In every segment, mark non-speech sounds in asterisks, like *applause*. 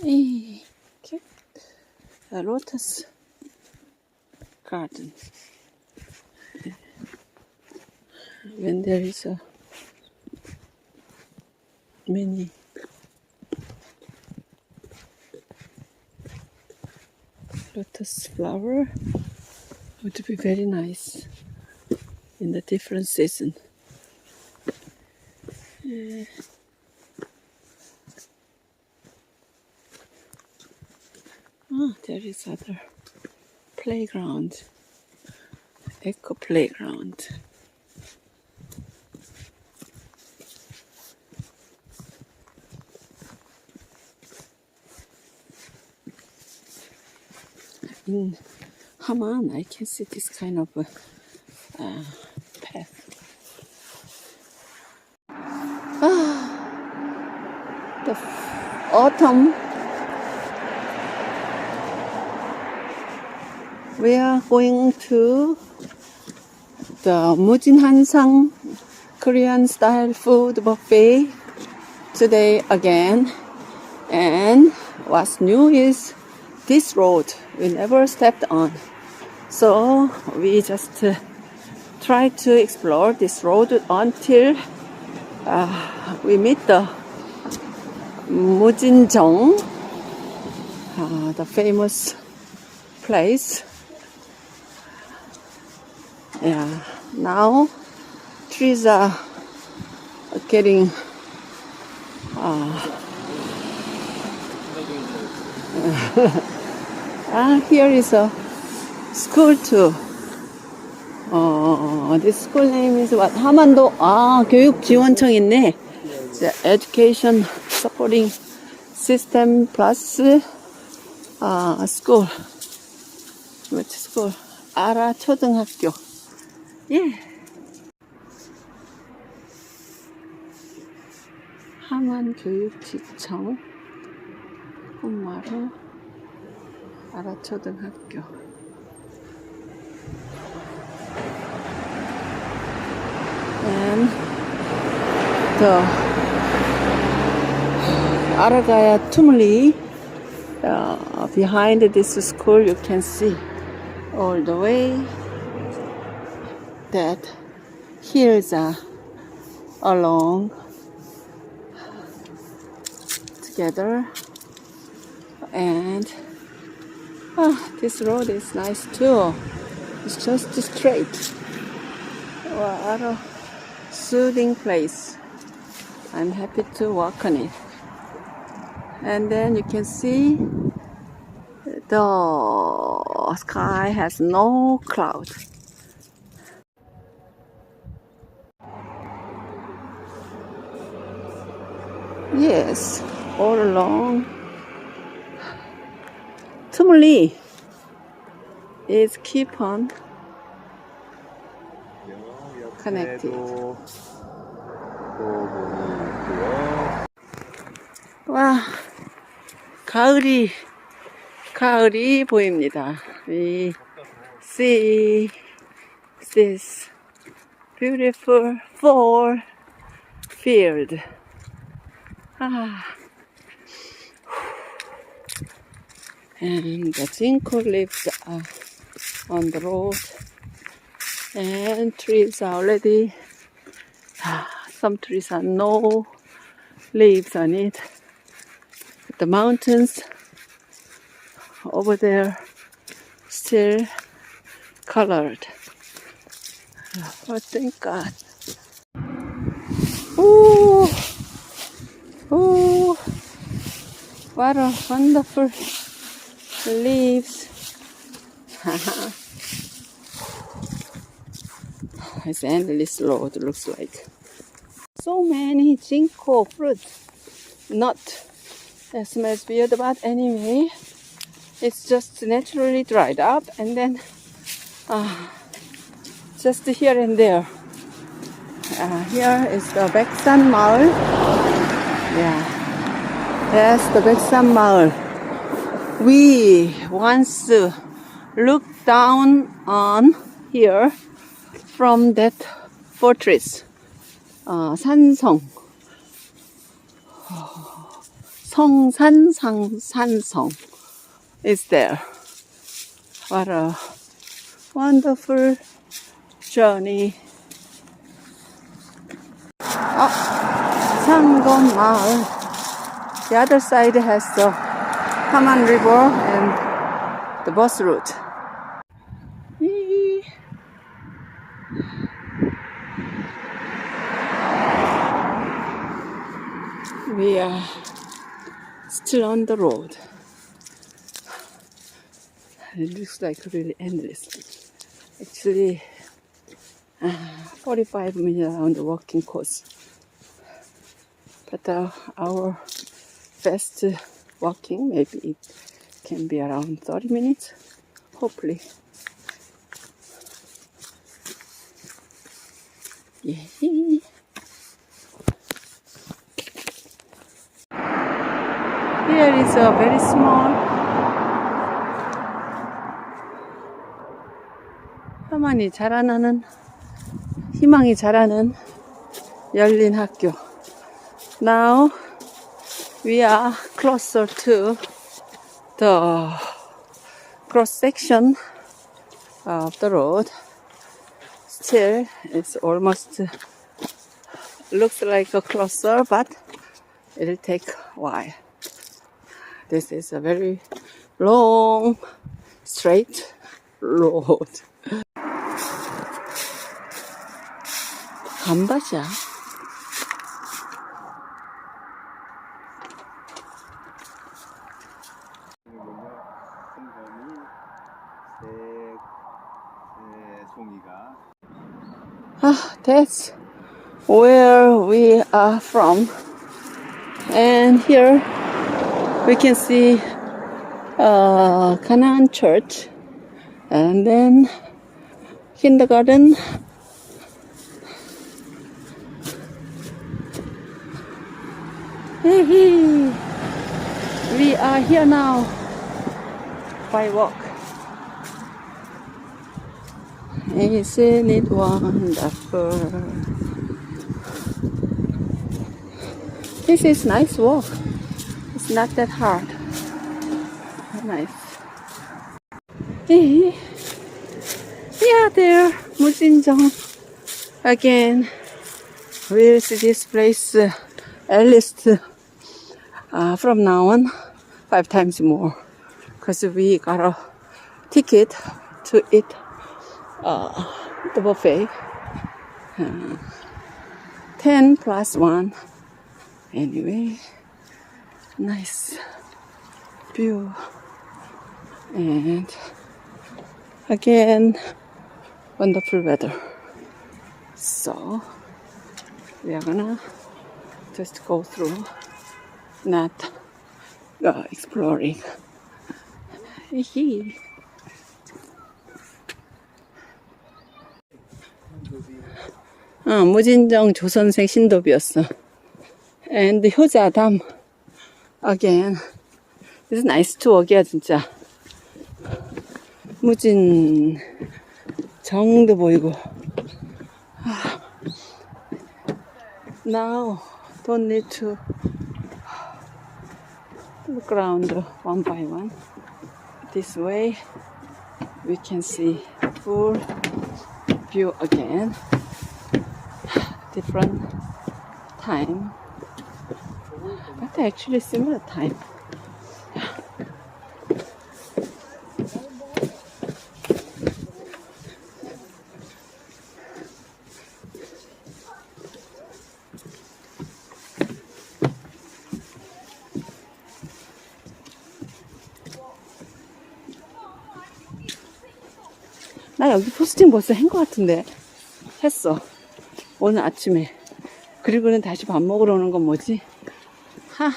Okay. A lotus garden. When there is a many lotus flower would be very nice in the different season. Eh. Ah, there is other playground, eco playground. In Haman, I can see this kind of uh, path. Ah, the autumn. We are going to the Mujin Hansang Korean style food buffet today again. And what's new is this road we never stepped on. So we just uh, try to explore this road until uh, we meet the Mujinjeong, uh, the famous place. Yeah, now trees are getting Ah, here is a school too. 어, this school name is what? 하만도, 아, 교육지원청 있네. The Education Supporting System Plus, 아, school. Which school? 아라 초등학교. 예. 함안교육지청 홍마루 아라초등학교 and the Aragaya uh, behind this school you can see all the way that hills are along together. And ah, this road is nice too. It's just straight. What a soothing place. I'm happy to walk on it. And then you can see the sky has no cloud yes all along Tumuli is keep on connected. 또 보니 있고요. 와, 가을이, 가을이 보입니다. We see this beautiful fall field. 아. And the ginkgo leaves are on the road. And trees are already, ah, some trees are no leaves on it. The mountains over there still colored. Oh, thank God. Ooh, what a wonderful leaves. *laughs* it's endless road, looks like. So many ginkgo fruit. Not that smells weird, but anyway, it's just naturally dried up and then uh, just here and there. Uh, here is the Beksan Maul. Yeah. That's the Beksan Maul. We once uh, looked down on here from that fortress. 어, 산성. 성산상산성 is there. What a wonderful journey. 어, 상건마을. The other side has the Haman River and the bus route. We are still on the road. It looks like really endless. Actually, uh, 45 minutes on the walking course. But uh, our fast walking, maybe it can be around 30 minutes, hopefully. Yay. Here is a very small 희망이 자라나는 희망이 자라는 열린 학교. Now we are closer to the cross section of the road. Still, it's almost looks like a closer, but it'll take a while. This is a very long, straight road. 간밭이 that's where we are from. And here we can see uh, Canaan Church and then kindergarten. We are here now by walk. Isn't it wonderful? This is nice walk. It's not that hard. Nice. Hey. Yeah, there, Musinjong. Again, we'll see this place uh, at least uh, from now on five times more. Because we got a ticket to eat uh, the buffet. Uh, 10 plus 1. Anyway, nice view. And again, wonderful weather. So, we are gonna just go through, not uh, exploring. 어, 무진정 조선생 신도비였어. And 효자담 again. It's nice to walk이야 진짜. 무진 정도 보이고. 아, Now don't need to look around one by one. This way we can see full view again. Different time, but actually similar time. 나 여기 포스팅 벌써 한 것 같은데 했어 오늘 아침에. 그리고는 다시 밥 먹으러 오는 건 뭐지? 하.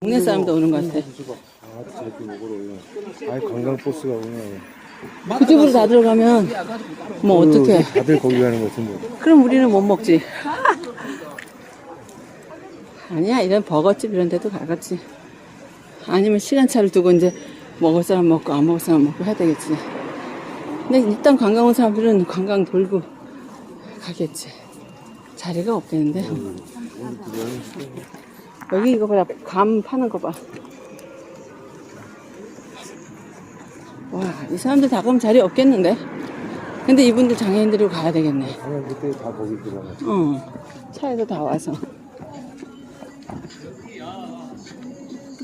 동네 사람도 오는 것 같아. 아 저기 먹으러 오요. 아이 관광 버스가 오네. 그 집으로 다 들어가면 뭐 어떡해. 다들 거기 가는 거지 뭐 그럼 우리는 못 먹지. 아니야 이런 버거집 이런 데도 가겠지. 아니면 시간차를 두고 이제 먹을 사람 먹고 안 먹을 사람 먹고 해야 되겠지. 근데 일단 관광 온 사람들은 관광 돌고 가겠지 자리가 없겠는데 여기 이거 봐라. 감 파는 거 봐. 와, 이 사람들 다 가면 자리 없겠는데? 근데 이분들 장애인 데리고 가야 되겠네. 아니 그때 다 거기 들어가. 어, 차에서 다 와서.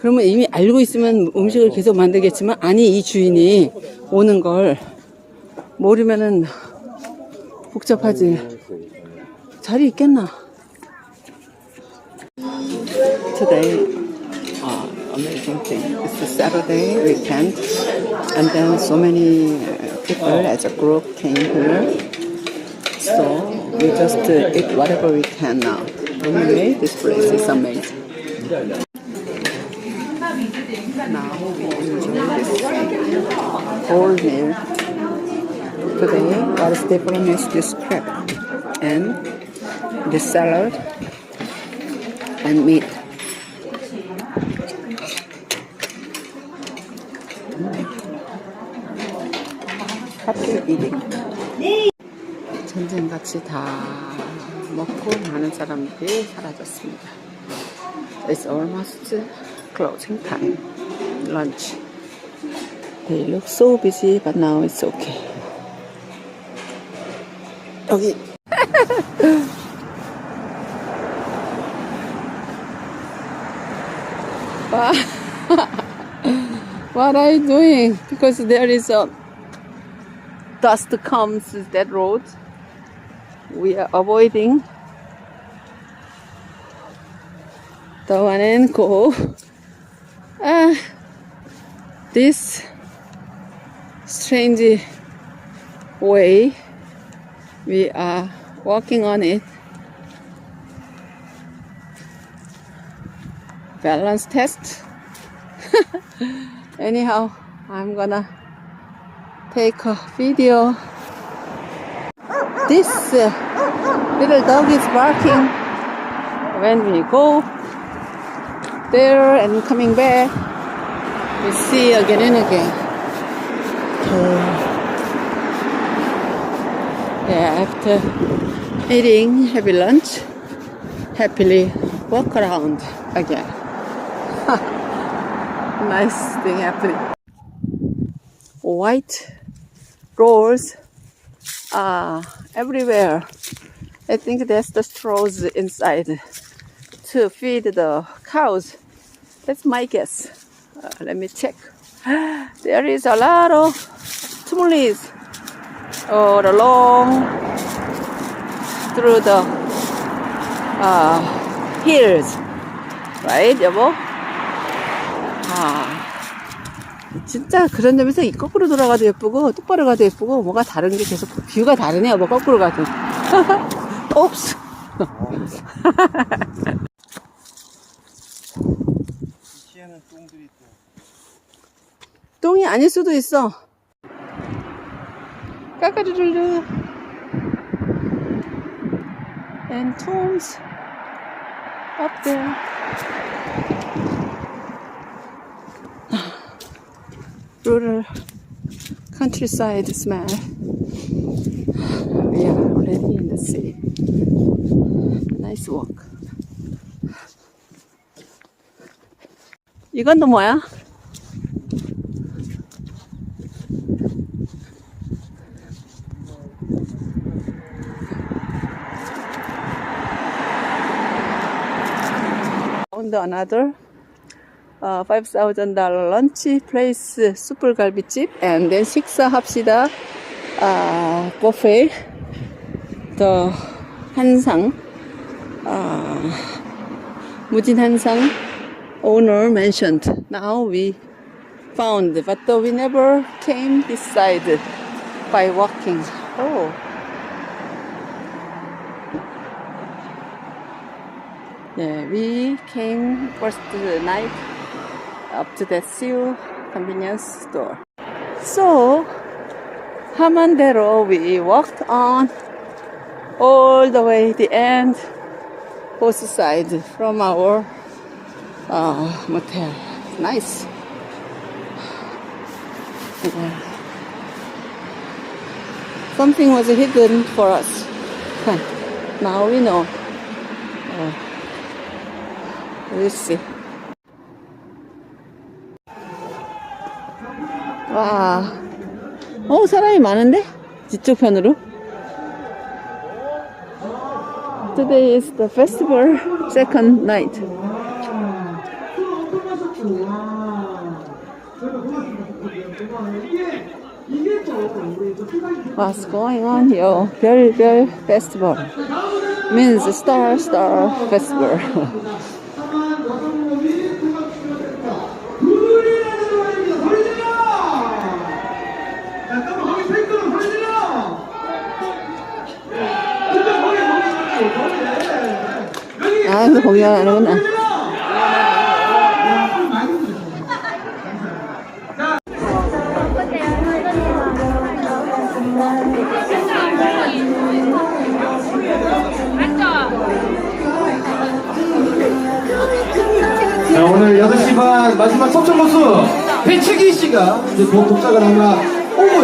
그러면 이미 알고 있으면 음식을 계속 만들겠지만, 아니, 이 주인이 오는 걸 모르면은 복잡하지. 자리 있겠나? Today, uh, amazing thing. It's a Saturday weekend, and then so many uh, people as a group came here. So we just uh, eat whatever we can now. Anyway, this place is amazing. Now we enjoy this whole meal. Today, what is different is this crab and the salad and meat. Happy eating. 전쟁같이 다 먹고 많은 사람들이 사라졌습니다. It's almost closing time. Lunch. They look so busy, but now it's okay. Okay. *laughs* what are you doing? Because there is a dust comes that road. We are avoiding the one and go. *laughs* Ah, this strange way we are walking on it. Balance test. *laughs* Anyhow, I'm gonna take a video. This uh, little dog is barking when we go there and coming back. We see again and again. Yeah, after eating heavy lunch, happily walk around again. nice thing happening. White rolls are everywhere. I think that's the straws inside to feed the cows. That's my guess. Uh, let me check. *gasps* There is a lot of tumuli all along through the uh, hills. Right, 여보? 아, 진짜 그런 점에서 이 거꾸로 돌아가도 예쁘고 똑바로 가도 예쁘고 뭐가 다른 게 계속 뷰가 다르네요. 뭐 거꾸로 가도. *laughs* 옵스. 똥이 아닐 수도 있어. 까까르르르. And tombs up there. Rural countryside smell. We are already in the city. Nice walk. 이건 또 뭐야? Found another uh, $5,000 lunch place 숯불갈비집 and then 식사합시다 uh, buffet the 한상 uh, 무진 한상 owner mentioned now we found but we never came this side by walking oh Yeah, we came first night up to the Seoul convenience store. So, Hamandero, we walked on all the way to the end, both side from our uh, motel. Nice. Yeah. Something was hidden for us. Now we know Let's see. 와. 어, 사람이 많은데? 뒤쪽 편으로? Today is the festival second night. What's going on here? 별별 festival means star star festival. *laughs* 아, 그 공연하는구나. 자, 오늘 8시 반 마지막 초청 모수 배치기 씨가 이제 곧 아마 오고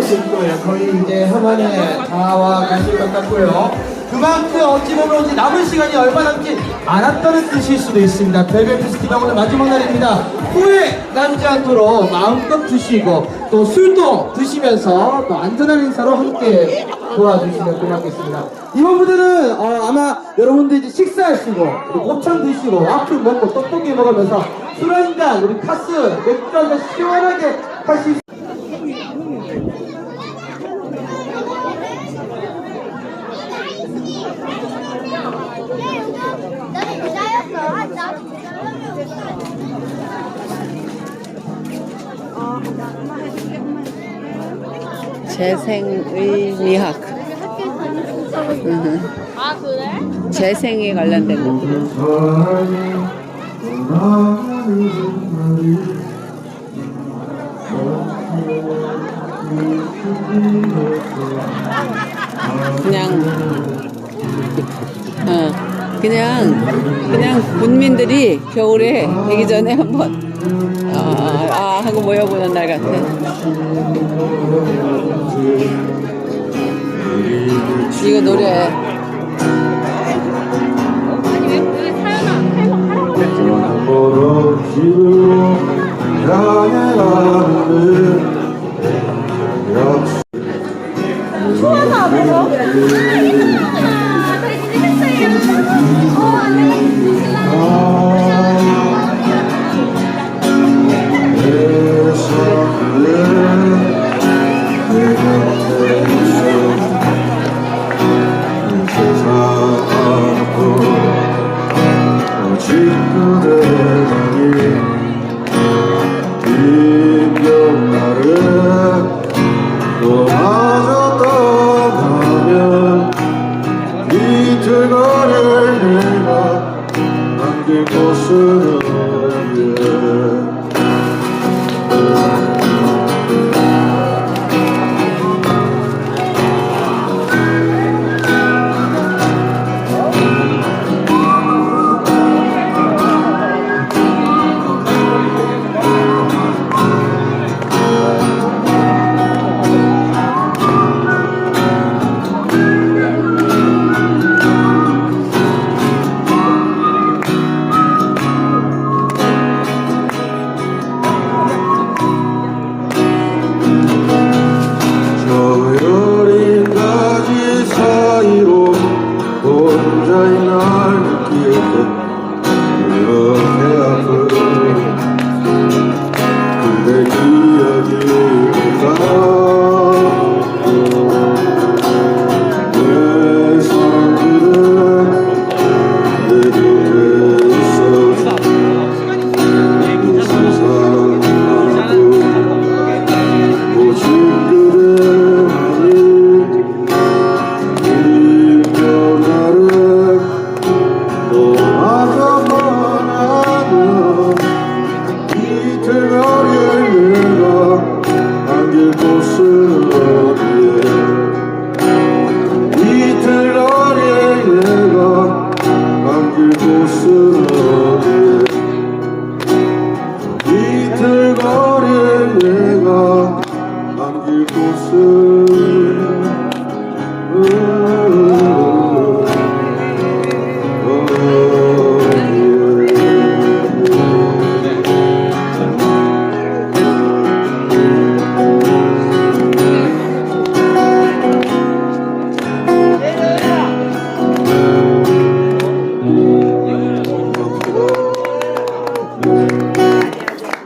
있을 거예요. 거의 이제 하만에 다 와 가실 것 같고요. 그만큼 어찌 보면 이제 남은 시간이 얼마 남지 않았다는 뜻일 수도 있습니다. 별별 페스티벌 오늘 마지막 날입니다. 후회 남지 않도록 마음껏 드시고 또 술도 드시면서 또 안전한 인사로 함께 도와주시면 고맙겠습니다. 이번 무대는 어, 아마 여러분들 이제 식사하시고 그리고 곱창 드시고 와플 먹고 떡볶이 먹으면서 술 한잔 우리 카스 맥주 한잔 시원하게 하실 수 재생의 미학. 아, 그래? 재생에 관련된 거. 그냥 어 그냥 그냥 군민들이 겨울에 되기 전에 한번 모여보는 날 같아. 이거 노래. 초하나 앞에서